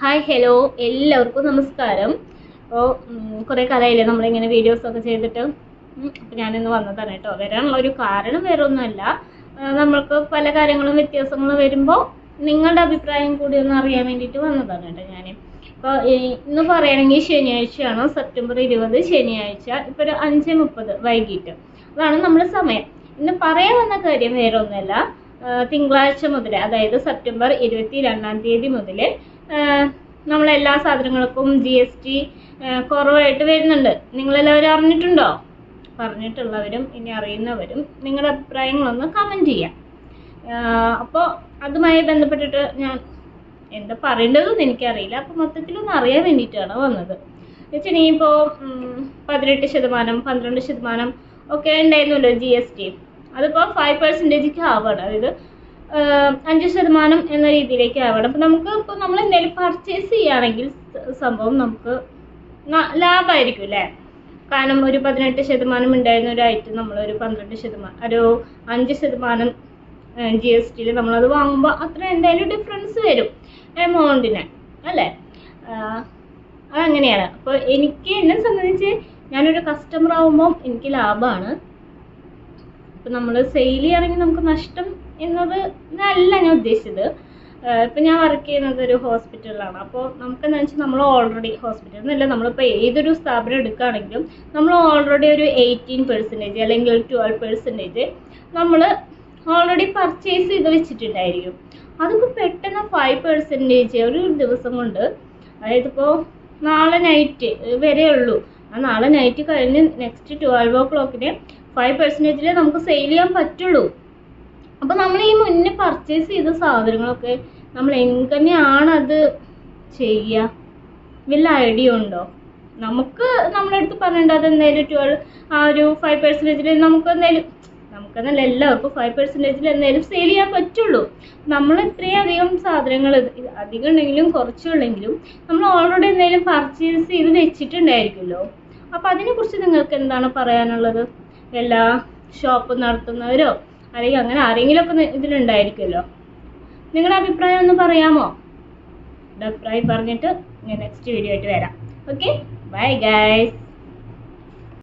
Hi hello എല്ലാവർക്കും നമസ്കാരം. അപ്പോൾ കുറേ കാലമായില്ലേ നമ്മളിങ്ങനെ വീഡിയോസ് ഒക്കെ ചെയ്തിട്ട്. അപ്പം ഞാനിന്ന് വന്നതാണ് കേട്ടോ. വരാനുള്ള ഒരു കാരണം വേറെ ഒന്നുമല്ല നമ്മൾക്ക് പല കാര്യങ്ങളും വ്യത്യാസങ്ങളും വരുമ്പോൾ നിങ്ങളുടെ അഭിപ്രായം കൂടി ഒന്ന് അറിയാൻ വേണ്ടിയിട്ട് വന്നതാണ് കേട്ടോ ഞാൻ ഇപ്പോൾ ഇന്ന് പറയുകയാണെങ്കിൽ ശനിയാഴ്ചയാണ്. സെപ്റ്റംബർ ഇരുപത് ശനിയാഴ്ച ഇപ്പോൾ ഒരു അഞ്ച് മുപ്പത് വൈകിട്ട്. അതാണ് നമ്മുടെ സമയം. ഇന്ന് പറയാൻ വന്ന കാര്യം വേറെ ഒന്നുമല്ല തിങ്കളാഴ്ച മുതൽ അതായത് സെപ്റ്റംബർ ഇരുപത്തി രണ്ടാം തീയതി മുതൽ നമ്മളെല്ലാ സാധനങ്ങൾക്കും ജി എസ് ടി കുറവായിട്ട് വരുന്നുണ്ട്. നിങ്ങളെല്ലാവരും അറിഞ്ഞിട്ടുണ്ടോ? പറഞ്ഞിട്ടുള്ളവരും ഇനി അറിയുന്നവരും നിങ്ങളുടെ അഭിപ്രായങ്ങളൊന്ന് കമന്റ് ചെയ്യാം. അപ്പോൾ അതുമായി ബന്ധപ്പെട്ടിട്ട് ഞാൻ എന്താ പറയേണ്ടതെന്ന് എനിക്കറിയില്ല. അപ്പോൾ മൊത്തത്തിലൊന്ന് അറിയാൻ വേണ്ടിയിട്ടാണ് വന്നത്. വെച്ചിട്ടുണ്ടെങ്കിൽ ഇപ്പോൾ പതിനെട്ട് ശതമാനം പന്ത്രണ്ട് ശതമാനം ഒക്കെ ഉണ്ടായിരുന്നല്ലോ ജി എസ് ടി അതിപ്പോൾ ഫൈവ് പെർസെന്റേജിക്ക് ആവണം അതായത് അഞ്ച് ശതമാനം എന്ന രീതിയിലേക്ക് ആവണം അപ്പം നമുക്ക് ഇപ്പോൾ നമ്മൾ എന്തെങ്കിലും പർച്ചേസ് ചെയ്യുകയാണെങ്കിൽ സംഭവം നമുക്ക് ലാഭമായിരിക്കും അല്ലേ? കാരണം ഒരു പതിനെട്ട് ശതമാനം ഉണ്ടായിരുന്ന ഒരു ഐറ്റം നമ്മൾ ഒരു പന്ത്രണ്ട് ശതമാനം ഒരു അഞ്ച് ശതമാനം ജി എസ് ടിയിൽ നമ്മളത് വാങ്ങുമ്പോൾ അത്ര എന്തായാലും ഡിഫറൻസ് വരും എമൗണ്ടിന് അല്ലേ? അതങ്ങനെയാണ്. അപ്പോൾ എനിക്ക് എന്നെ സംബന്ധിച്ച് ഞാനൊരു കസ്റ്റമർ ആവുമ്പോൾ എനിക്ക് ലാഭമാണ് ഇപ്പം നമ്മൾ സെയിൽ ചെയ്യുകയാണെങ്കിൽ നമുക്ക് നഷ്ടം എന്നത് അല്ല ഞാൻ ഉദ്ദേശിച്ചത്. ഇപ്പം ഞാൻ വർക്ക് ചെയ്യുന്നത് ഒരു ഹോസ്പിറ്റലിലാണ് അപ്പോൾ നമുക്കെന്താ വെച്ചാൽ നമ്മൾ ഓൾറെഡി ഹോസ്പിറ്റൽ എന്നല്ല നമ്മളിപ്പോൾ ഏതൊരു സ്ഥാപനം എടുക്കുകയാണെങ്കിലും നമ്മൾ ഓൾറെഡി ഒരു എയ്റ്റീൻ പെർസെന്റേജ് അല്ലെങ്കിൽ ഒരു ട്വൽവ് പെർസെന്റേജ് നമ്മൾ ഓൾറെഡി പർച്ചേസ് ചെയ്ത് വെച്ചിട്ടുണ്ടായിരിക്കും. അതിപ്പോൾ പെട്ടെന്ന് ഫൈവ് പെർസെന്റേജ് ഒരു ദിവസം കൊണ്ട് അതായത് ഇപ്പോൾ നാളെ നൈറ്റ് വരെയുള്ളൂ. ആ നാളെ നൈറ്റ് കഴിഞ്ഞ് നെക്സ്റ്റ് ട്വൽവ് ഓ ക്ലോക്കിന് ഫൈവ് പെർസെന്റേജിലേ നമുക്ക് സെയിൽ ചെയ്യാൻ പറ്റുള്ളൂ. അപ്പോൾ നമ്മൾ ഈ മുന്നേ പർച്ചേസ് ചെയ്ത സാധനങ്ങളൊക്കെ നമ്മൾ എങ്ങനെയാണ് അത് ചെയ്യുക വല്ല ഐഡിയ ഉണ്ടോ? നമുക്ക് നമ്മുടെ അടുത്ത് പറയേണ്ടത് എന്തായാലും ട്വൽവ് ആ ഒരു ഫൈവ് പെർസെന്റേജിൽ നമുക്ക് എന്തായാലും നമുക്കെന്നല്ല എല്ലാവർക്കും ഫൈവ് പെർസെന്റേജിൽ എന്തായാലും സെയിൽ ചെയ്യാൻ പറ്റുള്ളൂ. നമ്മൾ ഇത്രയും അധികം സാധനങ്ങൾ അധികം ഉണ്ടെങ്കിലും കുറച്ചുള്ളെങ്കിലും നമ്മൾ ഓൾറെഡി എന്തായാലും പർച്ചേസ് ചെയ്ത് വെച്ചിട്ടുണ്ടായിരിക്കുമല്ലോ. അപ്പോൾ അതിനെക്കുറിച്ച് നിങ്ങൾക്ക് എന്താണ് പറയാനുള്ളത്? എല്ലാ ഷോപ്പ് നടത്തുന്നവരോ അല്ലെങ്കിൽ അങ്ങനെ ആരെങ്കിലും ഒക്കെ ഇതിലുണ്ടായിരിക്കുമല്ലോ. നിങ്ങളുടെ അഭിപ്രായം ഒന്ന് പറയാമോ? അഭിപ്രായം പറഞ്ഞിട്ട് ഞാൻ നെക്സ്റ്റ് വീഡിയോ ആയിട്ട് വരാം. Okay bye guys